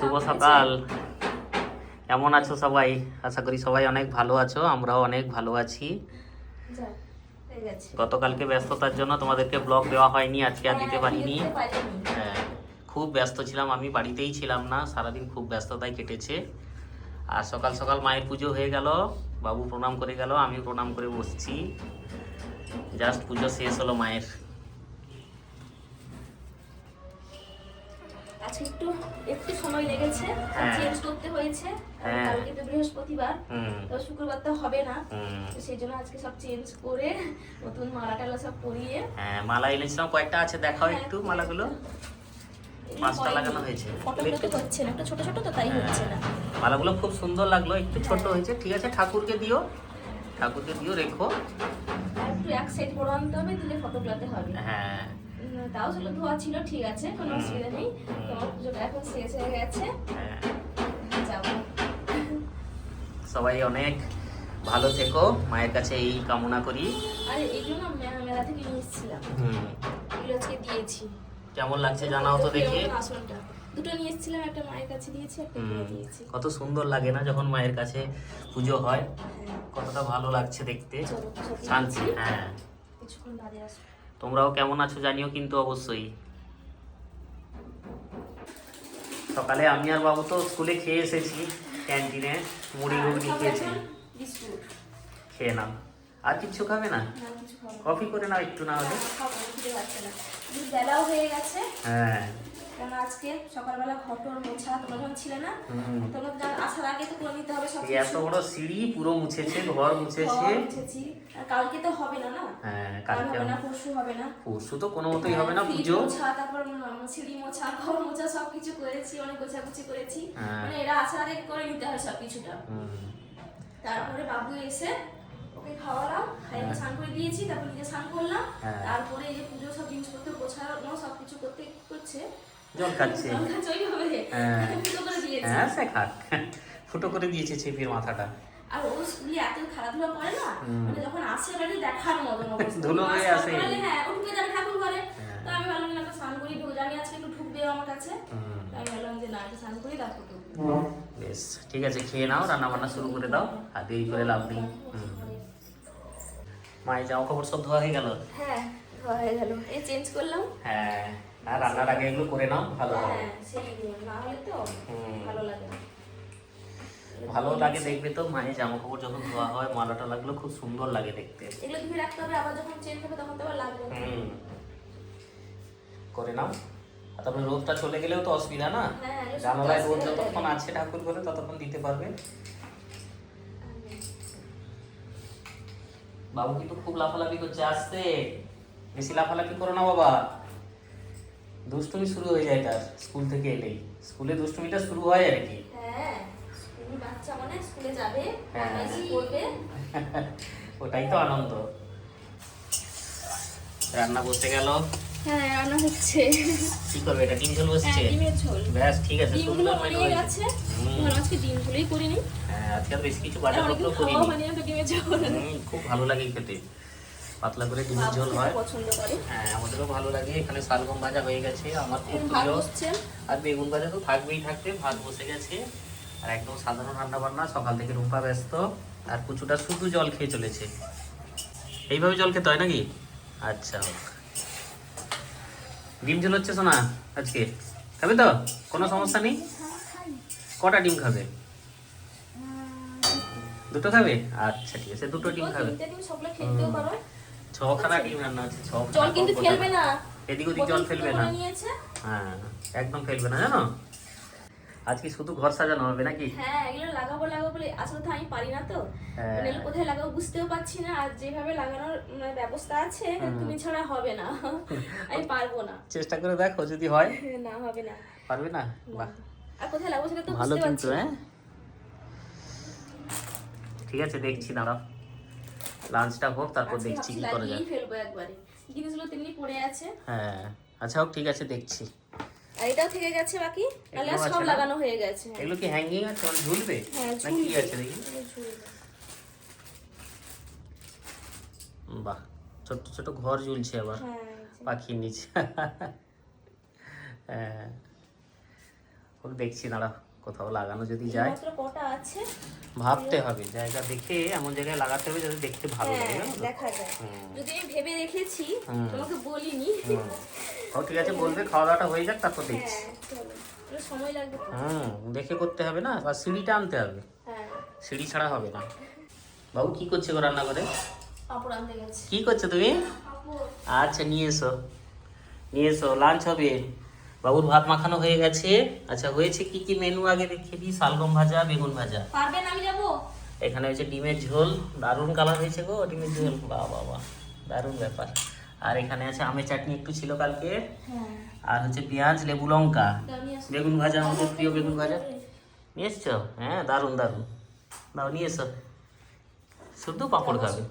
শুভ সকাল। কেমন আছো সবাই? আশা করি সবাই অনেক ভালো আছো আমরাও অনেক ভালো আছি। গতকালকে ব্যস্ততার জন্য তোমাদেরকে ব্লগ দেওয়া হয়নি আজকে আর দিতে হ্যাঁ, পারিনি। দিতে পারিনি। হ্যাঁ খুব ব্যস্ত ছিলাম আমি বাড়িতেই ছিলাম না সারাদিন খুব ব্যস্ততায় কেটেছে। আর সকাল সকাল মায়ের পুজো হয়ে গেল বাবু প্রণাম করে গেল আমি প্রণাম করে বসছি। জাস্ট পুজো শেষ হলো মায়ের। আজকে একটু একটু সময় লেগেছে হ্যাঁ। চেঞ্জ করতে হয়েছে। হ্যাঁ। কালকে তো বৃহস্পতিবার তো শুক্রবার তো হবে না। সেই জন্য আজকে সব চেঞ্জ করে নতুন মালা টালা সব পরিয়ে। হ্যাঁ মালা এনেছিলাম কয়েকটা আছে দেখাও একটু মালাগুলো। পাঁচটা লাগানো হয়েছে। হচ্ছে না একটু ছোট ছোট তো তাই হ্যাঁ। হচ্ছে না। মালাগুলো খুব সুন্দর লাগল একটু ছোট হয়েছে। ঠিক আছে ঠাকুরকে দিও। ঠাকুরকে দিও রেখো। একটু এক সাইড বড় আনতে হবে দিলে ফটোগুলোতে হবে। হ্যাঁ। তাও ছিল ধোয়া ছিল ঠিক আছে কোনো অসুবিধা নেই। তোমার পুজোটা এখন শেষ হয়ে গেছে। হ্যাঁ। যাব। সবাই অনেক ভালো থেকো মায়ের কাছে এই কামনা করি। আর এগুলো না মেলা থেকে নিয়ে এসেছিলাম। হুম। এগুলো আজকে দিয়েছি। কেমন লাগছে জানাও তো দেখি। দুটো নিয়ে এসেছিলাম একটা মায়ের কাছে দিয়েছি একটা দিয়েছি। কত সুন্দর লাগে না যখন মায়ের কাছে পুজো হয়। হ্যাঁ। কতটা ভালো লাগছে দেখতে। শান্তি হ্যাঁ। কিছুক্ষণ বাদে আসব। তোমরাও কেমন আছো জানিও কিন্তু অবশ্যই। সকালে আমি আর বাবু তো স্কুলে খেয়ে এসেছি ক্যান্টিনে মুড়ি আর ঘুগনি খেয়েছি। খেয়ে নাও। আর কিছু খাবে না। কফি করে নাও একটু না হলে। হয়ে গেছে। হ্যাঁ। আজকে সকালবেলা ঘটর মোছা তোমরা যখন ছিলে না তোমরা আসার আগে তো করে নিতে হবে সব এত বড় সিঁড়ি পুরো মুছেছে ঘর মুছেছে। মুছেছি। আর কালকে তো হবে না না? হ্যাঁ কালকে হবে না পরশু হবে না। পরশু তো কোনো মতোই হবে না পুজো। মোছা তারপর সিঁড়ি মোছা ঘর মোছা সবকিছু করেছি অনেক গোছাগুছি করেছি। হ্যাঁ। মানে এরা আসার আগে করে নিতে হয় সবকিছুটা হুম। তারপরে বাবু এসে ওকে খাওয়ালাম খাইয়ে স্নান করে দিয়েছি তারপর নিজে স্নান করলাম। হ্যাঁ। তারপরে এই যে পুজো সব জিনিসপত্র গোছানো সবকিছু করতে করছে জল খাচ্ছে। হ্যাঁ। হ্যাঁ সে খাক ফুটো করে দিয়েছে ছিপির মাথাটা। আর ও স্কুলে এত খেলাধুলা করে না মানে যখন আসে বাড়ি দেখার মতন ধুলো হয়ে আসে। হ্যাঁ ও ঢুকে যাবে ঠাকুর ঘরে। হ্যাঁ। তো আমি ভাবলাম না স্নান করি ঢুকে জানি আজকে একটু ঢুকবে আমার কাছে। আমি ভাবলাম যে না একটু স্নান করি তারপর বেশ ঠিক আছে খেয়ে নাও রান্না বান্না শুরু করে দাও আর দেরি করে লাভ নেই। মায়ের জামা কাপড় সব ধোয়া হয়ে গেল? হ্যাঁ হয়ে গেল। এই চেঞ্জ করলাম। হ্যাঁ। আর রান্নার আগে এগুলো করে নাও ভালো হবে। হ্যাঁ। ভালো লাগে দেখবে তো মায়ের জামা কাপড় যখন ধোয়া হয় মালাটা লাগল খুব সুন্দর লাগে দেখতে। এগুলো ধুয়ে রাখতে হবে আবার যখন চেঞ্জ হবে তখন তো আবার লাগবে। হুম। করে নাও। আর তারপরে রোদটা চলে গেলেও তো অসুবিধা না? হ্যাঁ, জানালায় রোদ যতক্ষণ আছে ঠাকুর করে ততক্ষণ দিতে পারবে। বাবু কিন্তু খুব লাফালাফি করছে আসতে। বেশি লাফালাফি করো না বাবা। দুষ্টুমি শুরু হয়ে যায় তার স্কুল থেকে এলেই। স্কুলে দুষ্টুমিটা শুরু হয় আর কি। হ্যাঁ মানে স্কুলে যাবে হ্যাঁ। ওটাই তো আনন্দ। রান্না বসে গেল। হ্যাঁ রান্না হচ্ছে। কি করবে এটা? ডিম ঝোল বসছে? হ্যাঁ, ডিমের ঝোল। ব্যাস ঠিক আছে ডিমগুলো সুন্দর গেছে। হুম। আজকে ডিমগুলোই করিনি। হ্যাঁ আজকে বেশি কিছু করিনি। ডিমের ঝোল। খুব ভালো লাগে খেতে। পাতলা করে ডিমের ঝোল হয়। হ্যাঁ আমাদেরও ভালো লাগে। এখানে শালগম ভাজা হয়ে গেছে আমার খুব প্রিয়। আর বেগুন ভাজা তো থাকবেই থাকবে ভাত বসে গেছে। আর একদম সাধারণ রান্না বান্না সকাল থেকে রুম্পা ব্যস্ত। আর কুচুটা শুধু জল খেয়ে চলেছে। এইভাবে জল খেতে হয় নাকি? আচ্ছা হোক। ডিম ঝোল হচ্ছে শোনা আজকে। খাবে তো? কোনো সমস্যা নেই? কটা ডিম খাবে? দুটো খাবে? আচ্ছা ঠিক আছে দুটো ডিম খাবে। ছখানা ডিম রান্না আছে? ছখানা জল কিন্তু ফেলবে না। এদিক ওদিক জল ফেলবে না। হ্যাঁ একদম ফেলবে না জানো? আজকে শুধু ঘর সাজানো হবে নাকি? হ্যাঁ এগুলো লাগাবো লাগাবো বলে আসলে তো আমি পারি না তো। হ্যাঁ। মানে কোথায় লাগাবো বুঝতেও পারছি না। আর যেভাবে লাগানোর মানে ব্যবস্থা আছে তুমি ছাড়া হবে না। আমি পারব না। চেষ্টা করে দেখো যদি হয়। না হবে না। পারবে না? বাহ। আর কোথায় লাগাবো সেটা তো ভালো বুঝতে কিন্তু হ্যাঁ? ঠিক আছে দেখছি দাঁড়াও। লাঞ্চটা হোক তারপর দেখছি কি করা যায়। ফেলব একবারে। জিনিসগুলো তেমনি পড়ে আছে। হ্যাঁ আচ্ছা হোক ঠিক আছে দেখছি। আর এটাও থেকে গেছে বাকি? তাহলে সব? লাগানো হয়ে গেছে। এগুলো কি হ্যাঙ্গিং আছে? মানে ঝুলবে? হ্যাঁ না কি আছে দেখি? বাহ ছোট্ট ছোট ঘর ঝুলছে আবার হ্যাঁ পাখির নিচে। হ্যাঁ ওকে দেখছি দাঁড়া কোথাও লাগানো যদি যায়। কটা আছে? ভাবতে হবে জায়গা দেখে এমন জায়গায় লাগাতে হবে যাতে দেখতে ভালো লাগে হ্যাঁ দেখা যায়। যদি আমি ভেবে রেখেছি তোমাকে বলিনি। ও ঠিক আছে বলবে খাওয়া দাওয়াটা হয়ে যাক তারপর দেখছি। হ্যাঁ একটু সময় লাগবে হুম দেখে করতে হবে না আর সিঁড়িটা আনতে হবে। হ্যাঁ। সিঁড়ি ছাড়া হবে না। বাবু কি করছে গো রান্না করে পাপড় আনতে গেছে। কি করছ তুমি? আচ্ছা নিয়ে এসো। নিয়ে এসো লাঞ্চ হবে। বাবুর ভাত মাখানো হয়ে গেছে। আচ্ছা হয়েছে কি কি মেনু আগে দেখিয়ে দিই? শালগম ভাজা বেগুন ভাজা। পারবেন আমি যাব। এখানে হয়েছে ডিমের ঝোল দারুণ কালার হয়েছে গো ডিমের ঝোল। বাহ বাহ দারুণ ব্যাপার। আর এখানে আছে আমের চাটনি একটু ছিল কালকে। হ্যাঁ। আর হচ্ছে পেঁয়াজ লেবু লঙ্কা। বেগুন ভাজা আমাদের প্রিয় বেগুন ভাজা। নিয়ে এসছো? হ্যাঁ দারুণ দারুণ। দাও নিয়ে এসো। শুধু পাঁপড় খাবে।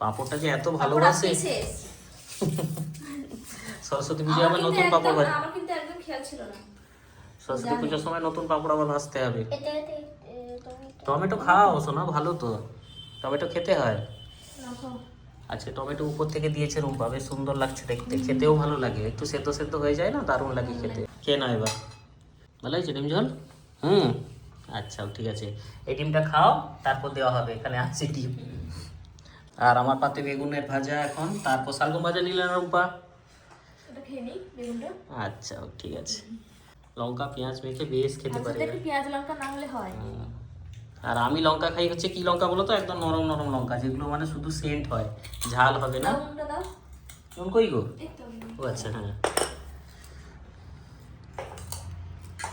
পাঁপড়টা যে এত ভালোবাসে। সরস্বতী পুজো আমার আবার নতুন পাঁপড় একদম- আমার কিন্তু একদম খেয়াল ছিল না। সরস্বতী। পুজোর সময় নতুন পাঁপড় আবার ভাজতে হবে। টমেটো। খাও শোনা ভালো তো। টমেটো খেতে হয়। আচ্ছা টমেটো উপর থেকে দিয়েছে রুম্পা বেশ সুন্দর লাগছে দেখতে। খেতেও ভালো লাগে। একটু সেদ্ধ সেদ্ধ হয়ে যায় না? দারুণ লাগে খেতে। খেয়ে না এবার? ভালো হয়েছে ডিম ঝোল? হুম? আচ্ছা ঠিক আছে। এই ডিমটা খাও তারপর দেওয়া হবে। এখানে আছে ডিম। আর আমার পাতে বেগুনের ভাজা এখন। তারপর শালগম ভাজা নিলেন রুম্পা। খেয়ে নিই বেগুনটা। আচ্ছা ঠিক আছে। লঙ্কা পেঁয়াজ মেখে বেশ খেতে আর পারে একটু পেঁয়াজ লঙ্কা না হলে হয়। আর আমি লঙ্কা খাই হচ্ছে কি লঙ্কা বলো তো? একদম নরম নরম লঙ্কা যেগুলো মানে শুধু সেন্ট হয়। ঝাল হবে না? নুন কই গো? ও আচ্ছা হ্যাঁ।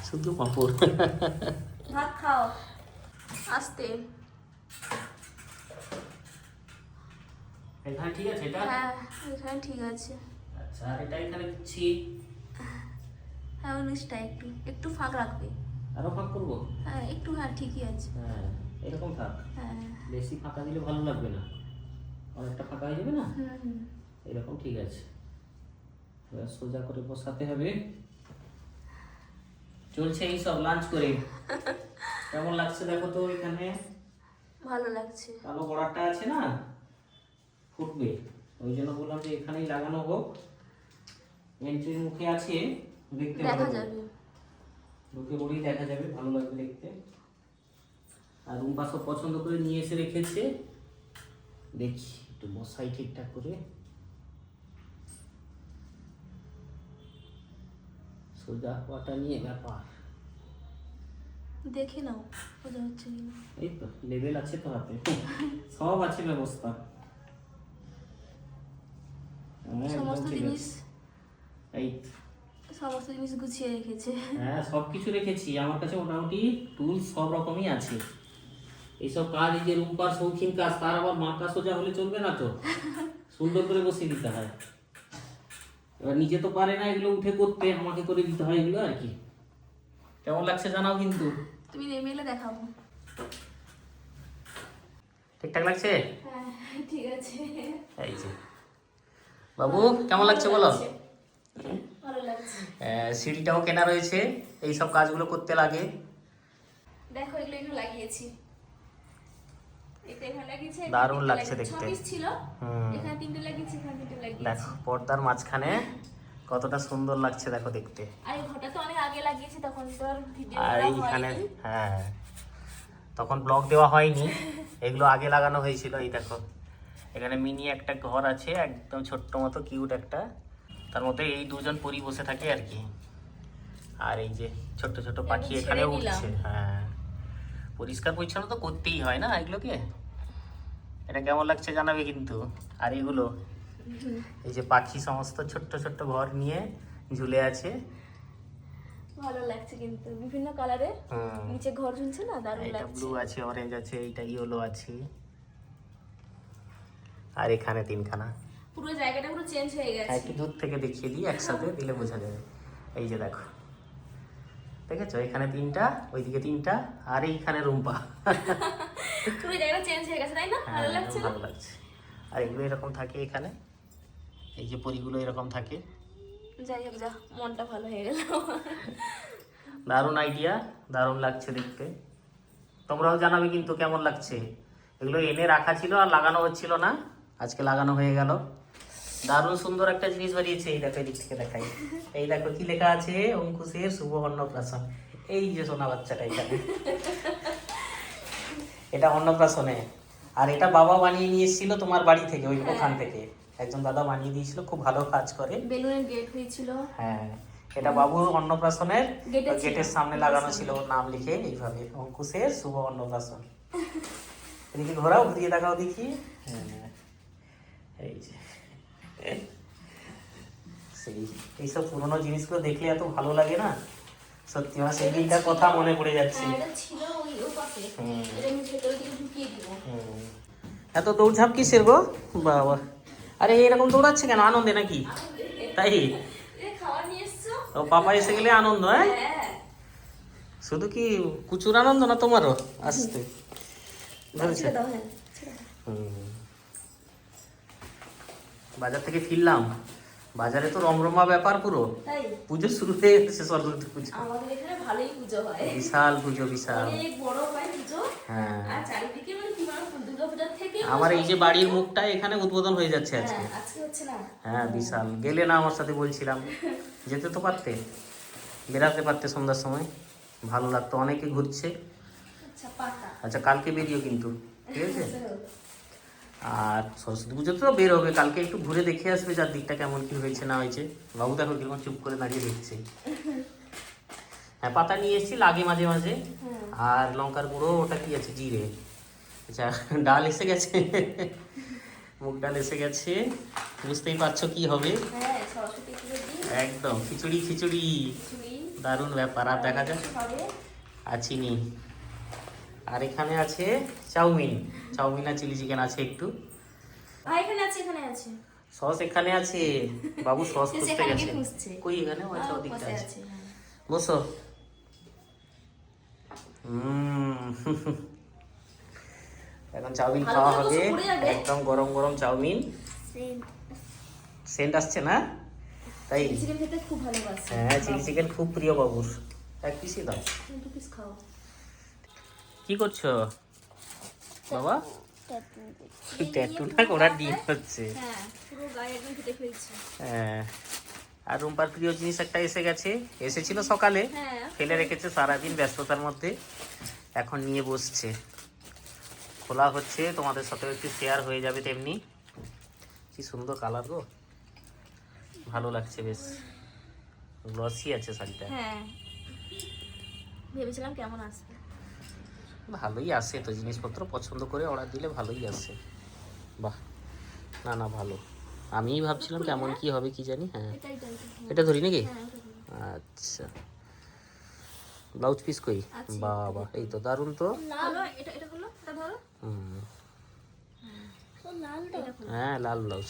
শুধু পাঁপড়। ভাত খাও। আস্তে। এখানে ঠিক আছে এটা? হ্যাঁ এখানে ঠিক আছে। আর এটা এখানে দিচ্ছি। হ্যাঁ উনিশটা একটু একটু ফাঁক রাখবে। আরও ফাঁক করব? হ্যাঁ একটু হ্যাঁ ঠিকই আছে। হ্যাঁ এরকম থাক হ্যাঁ। বেশি ফাঁকা দিলে ভালো লাগবে না। অনেকটা ফাঁকা হয়ে যাবে না? এরকম ঠিক আছে। এবার সোজা করে বসাতে হবে। চলছে এই সব লাঞ্চ করে। কেমন লাগছে দেখো তো এখানে? ভালো লাগছে। কালো বর্ডারটা আছে না? ফুটবে। ওই জন্য বললাম যে এখানেই লাগানো হোক। এন্ট্রির মুখে আছে দেখতে দেখা যাবে। ঢুকে পড়েই দেখা যাবে ভালো লাগবে দেখতে। আর রুম্পা সব পছন্দ করে নিয়ে এসে রেখেছে। দেখি একটু বসাই ঠিকঠাক করে। সোজা হওয়াটা নিয়ে ব্যাপার। দেখে নাও বোঝা হচ্ছে কি এই তো লেভেল আছে তো হাতে। সব আছে ব্যবস্থা। হ্যাঁ, সমস্ত জিনিস। এই সমস্ত জিনিস গুছিয়ে রেখেছে। হ্যাঁ সব কিছু রেখেছি। আমার কাছে মোটামুটি টুলস সব রকমই আছে। এইসব কাজ এই যে শৌখিন কাজ তার আবার মাথা সোজা হলে চলবে না তো? সুন্দর করে বসিয়ে দিতে হয়। এবার নিজে তো পারে না এগুলো উঠে করতে আমাকে করে দিতে হয় এগুলো আর কি। কেমন লাগছে জানাও কিন্তু। তুমি নেমে এলে দেখাবো। ঠিকঠাক লাগছে? হ্যাঁ ঠিক আছে। এই যে। বাবু কেমন লাগছে বলো? সিঁড়িটাও কেনা রয়েছে এই সব কাজগুলো করতে লাগে। দেখো এগুলো লাগিয়েছি। দারুণ লাগছে দেখতে। ছিল হুম। এখানে তিনটে লাগিয়েছি এখানে তিনটে লাগিয়েছি। দেখো পর্দার মাঝখানে কতটা সুন্দর লাগছে দেখো দেখতে। আর এই তো অনেক আগে লাগিয়েছি তখন তো ভিডিও আর এইখানে হ্যাঁ তখন ব্লক দেওয়া হয়নি। এগুলো আগে লাগানো হয়েছিল এই দেখো। এখানে মিনি একটা ঘর আছে একদম ছোট্ট মতো কিউট একটা। তার মধ্যে এই দুজন পরি বসে থাকে আর কি। আর এই যে ছোট্ট ছোট্ট পাখি এখানে উঠছে হ্যাঁ। পরিষ্কার পরিচ্ছন্ন তো করতেই হয় না এগুলোকে? এটা কেমন লাগছে জানাবে কিন্তু। আর এগুলো? এই যে পাখি সমস্ত ছোট্ট ছোট্ট ঘর নিয়ে ঝুলে আছে। ভালো লাগছে কিন্তু। বিভিন্ন কালারের নিচে ঘর ঝুলছে না? দারুণ লাগছে। ব্লু আছে অরেঞ্জ আছে এইটা ইয়েলো আছে। আর এখানে তিনখানা। পুরো জায়গাটা পুরো চেঞ্জ হয়ে গেছে। একটু দূর থেকে দেখিয়ে দিই একসাথে দিলে বোঝা যাবে। এই যে দেখো। দেখেছ? এখানে তিনটা ওইদিকে তিনটা আর এইখানে রুম্পা। পুরো জায়গাটা চেঞ্জ হয়ে গেছে তাই না? হ্যাঁ ভালো লাগছে ভালো লাগছে। আর এগুলো এরকম থাকে এখানে? এই যে পরিগুলো এরকম থাকে? যাই হোক যা মনটা ভালো হয়ে গেল। দারুণ আইডিয়া দারুণ লাগছে দেখতে। তোমরাও জানাবে কিন্তু কেমন লাগছে। এগুলো এনে রাখা ছিল আর লাগানো হচ্ছিল না। আজকে লাগানো হয়ে গেল। দারুণ সুন্দর একটা জিনিস বানিয়েছে এই দেখো এদিক থেকে দেখাই। এই দেখো কি লেখা আছে? অঙ্কুশের শুভ অন্নপ্রাশন এই যে সোনা বাচ্চাটা এখানে। এটা অন্নপ্রাশনে। আর এটা বাবা বানিয়ে নিয়ে এসেছিল তোমার বাড়ি থেকে ওই ওখান থেকে। একজন দাদা বানিয়ে দিয়েছিল খুব ভালো কাজ করে। বেলুনের গেট হয়েছিল। হ্যাঁ। এটা বাবুর অন্নপ্রাশনের গেটে গেটের সামনে লাগানো ছিল ওর নাম লিখে এইভাবে অঙ্কুশের শুভ অন্নপ্রাশন এদিকে ঘোরাও ঘুরিয়ে দেখাও দেখি। হ্যাঁ। এই যে। সেই এইসব পুরোনো জিনিসগুলো দেখলে এত ভালো লাগে না? সত্যি আমার সেই দিনটার কথা মনে পড়ে যাচ্ছে। হ্যাঁ। এত দৌড়ঝাঁপ কিসের গো? বাবা। আরে এরকম দৌড়াচ্ছে কেন? আনন্দে নাকি? তাই? ও পাপা এসে গেলে আনন্দ হ্যাঁ? হ্যাঁ। শুধু কি কুচুর আনন্দ না তোমারও? আসতে। হ্যাঁ। হুম। বাজার থেকে ফিরলাম। বাজারে তো রমরমা ব্যাপার পুরো। পুজো শুরু হয়ে গেছে সরস্বতী পুজো। আমাদের এখানে ভালোই পুজো হয়। বিশাল পুজো বিশাল। অনেক বড় হয় পুজো। হ্যাঁ। আর চারিদিকে মানে কি থেকে আমার এই যে বাড়ির মুখটা এখানে উদ্বোধন হয়ে যাচ্ছে আজকে হ্যাঁ আজকে। হচ্ছে না। হ্যাঁ বিশাল। গেলে না আমার সাথে বলছিলাম। যেতে তো পারতে। বেরাতে পারতে সন্ধ্যার সময়। ভালো লাগতো অনেকে ঘুরছে। আচ্ছা আচ্ছা কালকে বেরিও কিন্তু। ঠিক আছে? আর সরস্বতী পুজো তো বের হবে। কালকে একটু ঘুরে দেখে আসবে যার দিকটা কেমন কি হয়েছে না হয়েছে। বাবু দেখো কীরকম চুপ করে দাঁড়িয়ে দেখছে। হ্যাঁ পাতা নিয়ে এসেছি লাগে মাঝে মাঝে। আর লঙ্কার গুঁড়ো ওটা কি আছে? জিরে। আচ্ছা ডাল এসে গেছে। মুগ ডাল এসে গেছে। বুঝতেই পারছ কি হবে। হ্যাঁ একদম খিচুড়ি খিচুড়ি। দারুণ ব্যাপার। আর দেখা যাক। আর চিনি। আর এখানে আছে চাউমিন। চাউমিন আর চিলি চিকেন আছে একটু। এখানে আছে এখানে আছে। সস এখানে আছে। বাবু সস খুঁজতে গেছে। কই এখানে? ও আচ্ছা আহ, ওদিকটা আছে। হ্যাঁ। বসো। এখন চাউমিন খাওয়া হবে। একদম গরম গরম চাউমিন। সেন্ট। আসছে না? তাই? চিকেন খেতে খুব ভালোবাসে। হ্যাঁ চিলি চিকেন খুব প্রিয় বাবুর। এক পিসই দাও। দু পিস খাও। কি করছ? বাবা? ট্যাটু না ওরা ডিম হচ্ছে। হ্যাঁ হ্যাঁ। আর রুম্পার প্রিয় জিনিস একটা এসে গেছে। এসেছিল সকালে হ্যাঁ। ফেলে রেখেছে সারাদিন ব্যস্ততার মধ্যে। এখন নিয়ে বসছে। খোলা হচ্ছে তোমাদের সাথেও একটু শেয়ার হয়ে যাবে তেমনি। কি সুন্দর কালার গো। ভালো লাগছে বেশ। গ্লসি আছে শাড়িটা। হ্যাঁ। ভেবেছিলাম কেমন আসবে। ভালোই আসে তো জিনিসপত্র পছন্দ করে অর্ডার দিলে ভালোই আসে। বাহ না না ভালো। আমিই ভাবছিলাম কেমন কি হবে কি জানি হ্যাঁ। এটা ধরি নাকি? হ্যাঁ। আচ্ছা। ব্লাউজ পিস কই? আছে। বাবা এই তো দারুণ তো। হলো এটা এটা হলো এটা ধরো। হুম। হ্যাঁ লাল ব্লাউজ।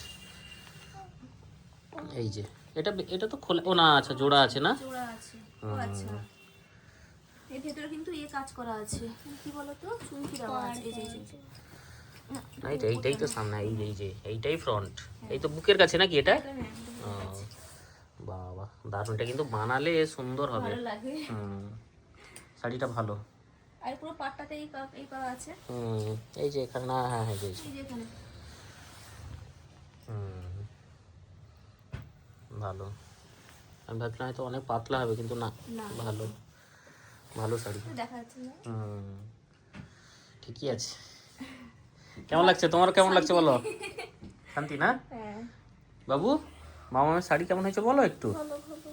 এই যে এটা এটা তো খোলা ও না আচ্ছা জোড়া আছে না? জোড়া আছে। ও আচ্ছা। এর ভেতরে কিন্তু ইয়ে কাজ করা আছে। কি বলতো? চুমকি দেওয়া আছে। এই যে এই যে, এই যে। না, না, এইটাই তো সামনে এই যে এই যে এইটাই ফ্রন্ট এই তো বুকের কাছে নাকি এটা? হ্যাঁ, বাবা দারুণ এটা কিন্তু বানালে সুন্দর হবে। ভালো লাগে। হুম শাড়িটা ভালো। আর পুরো পাটটাতে এই এই করা আছে। হুম এই যে এখানে না হ্যাঁ হ্যাঁ এই যে এখানে। হুম ভালো। আমি ভাবছিলাম হয়তো অনেক পাতলা হবে কিন্তু না। ভালো। ভালো শাড়ি। ঠিকই আছে। কেমন লাগছে? তোমার কেমন লাগছে বলো? শান্তি না? হ্যাঁ। বাবু মামামের শাড়ি কেমন হয়েছে বলো একটু?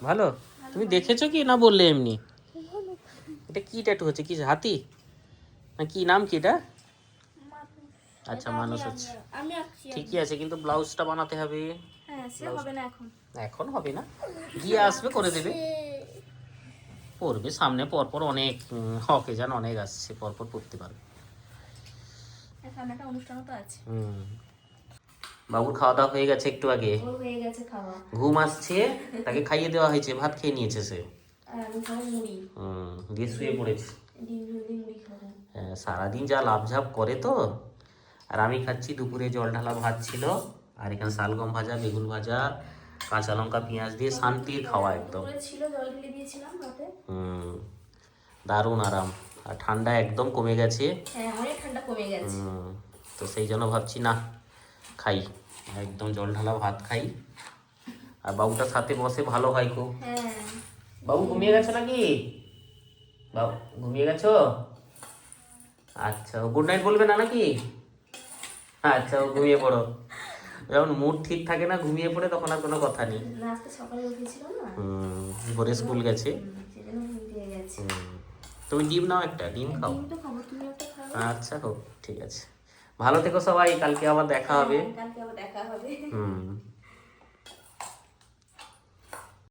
ভালো তুমি দেখেছ কি? না বললে এমনি? এটা কি ট্যাটু হচ্ছে? কি হাতি? না কি নাম কি এটা? আচ্ছা মানুষ হচ্ছে। ঠিকই আছে কিন্তু ব্লাউজটা বানাতে হবে। হ্যাঁ সে হবে না এখন। এখন হবে না। গিয়ে আসবে করে দেবে। পড়বে সামনে পরপর অনেক হকে যান অনেক আসছে পরপর পড়তে পারবে। হুম। বাবুর খাওয়া দাওয়া হয়ে গেছে একটু আগে। হয়ে ঘুম আসছে তাকে খাইয়ে দেওয়া হয়েছে ভাত খেয়ে নিয়েছে সে। দিয়ে শুয়ে পড়েছে। হ্যাঁ, সারাদিন যা লাভঝাপ করে তো আর আমি খাচ্ছি দুপুরে জল ঢালা ভাত ছিল আর এখানে শালগম ভাজা বেগুন ভাজা কাঁচা লঙ্কা পেঁয়াজ দিয়ে শান্তির খাওয়া একদম। হুম দারুণ আরাম। আর ঠান্ডা একদম কমে গেছে। হ্যাঁ কমে গেছে। হুম, তো সেই জন্য ভাবছি না খাই। একদম জল ঢালা ভাত খাই। আর বাবুটার সাথে বসে ভালো হয় খুব হ্যাঁ। বাবু ঘুমিয়ে গেছো নাকি? বাবু ঘুমিয়ে গেছো? আচ্ছা গুড নাইট বলবে না নাকি? আচ্ছা ও ঘুমিয়ে পড়ো। যখন মুড ঠিক থাকে না ঘুমিয়ে পড়ে তখন আর কোনো কথা নেই। ভোরে স্কুল গেছে। তুমি ডিম নাও একটা ডিম খাও। আচ্ছা হোক ঠিক আছে। ভালো থেকো সবাই কালকে আবার দেখা হবে। কালকে আবার দেখা হবে। হুম।